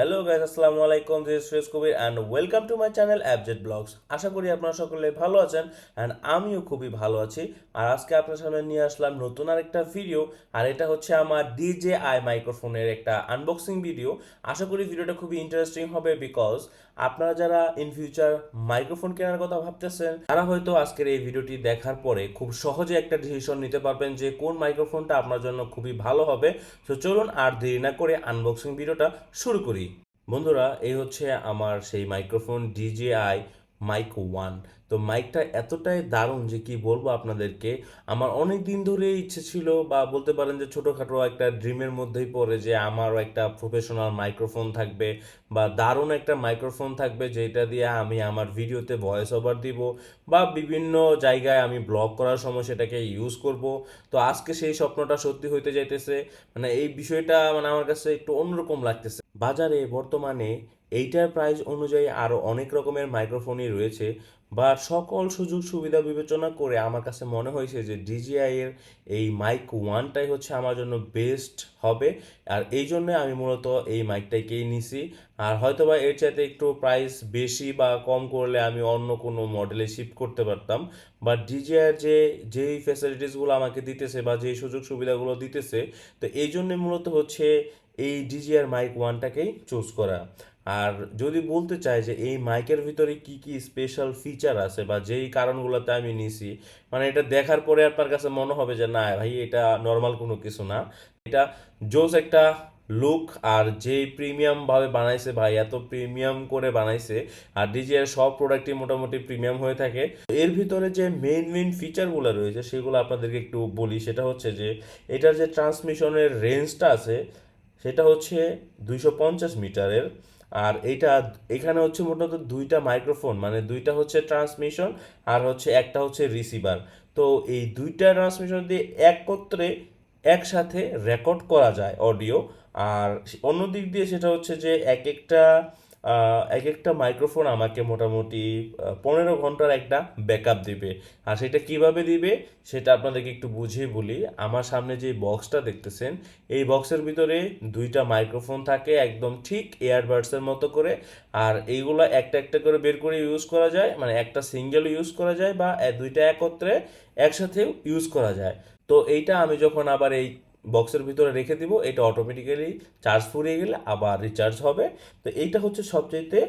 Hello guys আসসালামু আলাইকুম this Suresh Kabir and welcome to my channel abject blogs আশা করি আপনারা সকলে ভালো আছেন অ্যান্ড আমিও খুবই ভালো আছি। আর আজকে আপনার সামনে নিয়ে আসলাম নতুন আরেকটা ভিডিও আর এটা হচ্ছে আমার ডিজে আই মাইক্রোফোনের একটা আনবক্সিং ভিডিও আশা করি ভিডিওটা খুবই ইন্টারেস্টিং হবে বিকজ আপনারা যারা ইন ফিউচার মাইক্রোফোন কেনার কথা ভাবতেছেন, তারা হয়তো আজকের এই ভিডিওটি দেখার পরে খুব সহজে একটা ডিসিশন নিতে পারবেন যে কোন মাইক্রোফোনটা আপনার জন্য খুবই ভালো হবে। তো চলুন আর দেরি না করে আনবক্সিং ভিডিওটা শুরু করি। বন্ধুরা, এই হচ্ছে আমার সেই মাইক্রোফোন ডিজেআই মাইক ওয়ান তো মাইকটা এতটাই দারুণ যে কি বলব আপনাদেরকে, আমার অনেক দিন ধরে ইচ্ছে ছিল বা বলতে পারেন যে ছোটোখাটো একটা ড্রিমের মধ্যেই পড়ে যে আমারও একটা প্রফেশনাল মাইক্রোফোন থাকবে বা দারুণ একটা মাইক্রোফোন থাকবে যেটা দিয়ে আমি আমার ভিডিওতে ভয়েস ওভার দিব বা বিভিন্ন জায়গায় আমি ব্লগ করার সময় সেটাকে ইউজ করব। তো আজকে সেই স্বপ্নটা সত্যি হইতে যাইতেছে মানে এই বিষয়টা মানে আমার কাছে একটু অন্যরকম লাগতেছে। বাজারে বর্তমানে এইটার প্রাইস অনুযায়ী আরও অনেক রকমের মাইক্রোফোনই রয়েছে বা সকল সুযোগ সুবিধা বিবেচনা করে আমার কাছে মনে হয়েছে যে ডিজিআই এর এই মাইক ওয়ানটাই হচ্ছে আমার জন্য বেস্ট হবে। আর এই জন্য আমি মূলত এই মাইকটাকেই নিছি। আর হয়তোবা এর চাইতে একটু প্রাইস বেশি বা কম করলে আমি অন্য কোনো মডেলে শিফট করতে পারতাম। বা ডিজিআর যে, যেই ফ্যাসিলিটিসগুলো আমাকে দিতেছে বা যেই সুযোগ সুবিধাগুলো দিতেছে, তো এই জন্যে মূলত হচ্ছে এই ডিজিআর মাইক ওয়ানটাকেই চুজ করা। আর যদি বলতে চাই যে এই মাইকের ভিতরে কি কি স্পেশাল ফিচার আছে বা যেই কারণগুলোতে আমি নিছি মানে এটা দেখার পরে আপনার কাছে মনে হবে যে, না ভাই, এটা নর্মাল কোনো কিছু না। এটা জোস একটা লুক আর যে প্রিমিয়াম ভাবে বানাইছে ভাই, এত প্রিমিয়াম করে বানাইছে, আর ডিজিআর সব প্রোডাক্টই মোটামুটি প্রিমিয়াম হয়ে থাকে। এর ভিতরে যে মেইন মেইন ফিচারগুলো রয়েছে, সেগুলো আপনাদেরকে একটু বলি। সেটা হচ্ছে যে, এটার যে ট্রান্সমিশনের রেঞ্জটা আছে সেটা হচ্ছে দুইশো পঞ্চাশ মিটারের। আর এটা এখানে হচ্ছে মোটামুটি দুইটা মাইক্রোফোন মানে দুইটা হচ্ছে ট্রান্সমিশন আর হচ্ছে একটা হচ্ছে রিসিভার তো এই দুইটা ট্রান্সমিশন দিয়ে একত্রে একসাথে রেকর্ড করা যায় অডিও আর অন্য দিক দিয়ে সেটা হচ্ছে যে এক একটা এক একটা মাইক্রোফোন আমাকে মোটামুটি পনেরো ঘণ্টার একটা ব্যাকআপ দিবে। আর সেটা কীভাবে দিবে, সেটা আপনাদেরকে একটু বুঝিয়ে বলি। আমার সামনে যে বক্সটা দেখতেছেন, এই বক্সের ভিতরে দুইটা মাইক্রোফোন থাকে, একদম ঠিক এয়ারবাডসের মতো করে। আর এইগুলো একটা একটা করে বের করে ইউজ করা যায় মানে একটা সিঙ্গেল ইউজ করা যায় বা দুইটা একত্রে একসাথেও ইউজ করা যায়। তো এইটা আমি যখন আবার এই বক্সের ভিতরে রেখে দিব, এটা অটোমেটিক্যালি চার্জ ফুরিয়ে গেলে আবার রিচার্জ হবে। তো এইটা হচ্ছে সবচেয়ে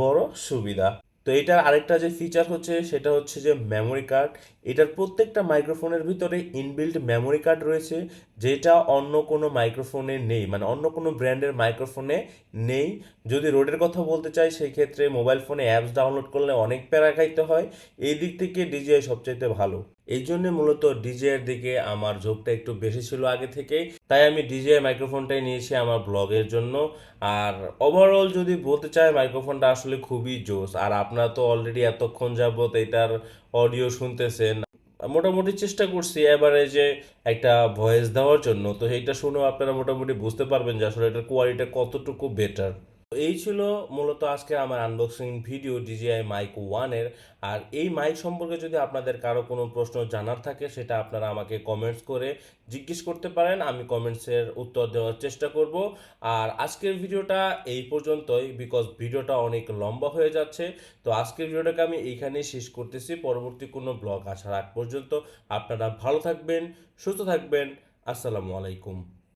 বড় সুবিধা। তো এটার আরেকটা যে ফিচার হচ্ছে, সেটা হচ্ছে যে মেমোরি কার্ড এটার প্রত্যেকটা মাইক্রোফোনের ভিতরে ইনবিল্ড মেমোরি কার্ড রয়েছে, যেটা অন্য কোনো মাইক্রোফোনে নেই মানে অন্য কোনো ব্র্যান্ডের মাইক্রোফোনে নেই। যদি রোডের কথা বলতে চাই, সেই ক্ষেত্রে মোবাইল ফোনে অ্যাপস ডাউনলোড করলে অনেক প্যারা খাইতে হয়। এই দিক থেকে ডিজিআই সবচাইতে ভালো। এই জন্য মূলত ডিজিআইয়ের দিকে আমার ঝোঁকটা একটু বেশি ছিল আগে থেকেই তাই আমি ডিজিআই মাইক্রোফোনটাই নিয়েছি আমার ব্লগের জন্য। আর ওভারঅল যদি বলতে চাই মাইক্রোফোনটা আসলে খুবই জোস আর আপনারা তো অলরেডি এতক্ষণ যাবত এটার অডিও শুনতেছেন মোটামুটি চেষ্টা করছি এবারে যে একটা ভয়েস দেওয়ার জন্য। তো এইটা শুনেও আপনারা মোটামুটি বুঝতে পারবেন যে আসলে এটার কোয়ালিটি কতটুকু বেটার এই ছিল মূলত আজকে আমার আনবক্সিং ভিডিও ডিজিআই মাইক ওয়ানের আর এই মাইক সম্পর্কে যদি আপনাদের কারও কোনো প্রশ্ন জানার থাকে, সেটা আপনারা আমাকে কমেন্টস করে জিজ্ঞেস করতে পারেন। আমি কমেন্টসের উত্তর দেওয়ার চেষ্টা করব। আর আজকের ভিডিওটা এই পর্যন্তই বিকজ ভিডিওটা অনেক লম্বা হয়ে যাচ্ছে। তো আজকের ভিডিওটাকে আমি এইখানেই শেষ করতেছি। পরবর্তী কোনো ব্লগ আসার আগ পর্যন্ত আপনারা ভালো থাকবেন, সুস্থ থাকবেন। আসসালামু আলাইকুম।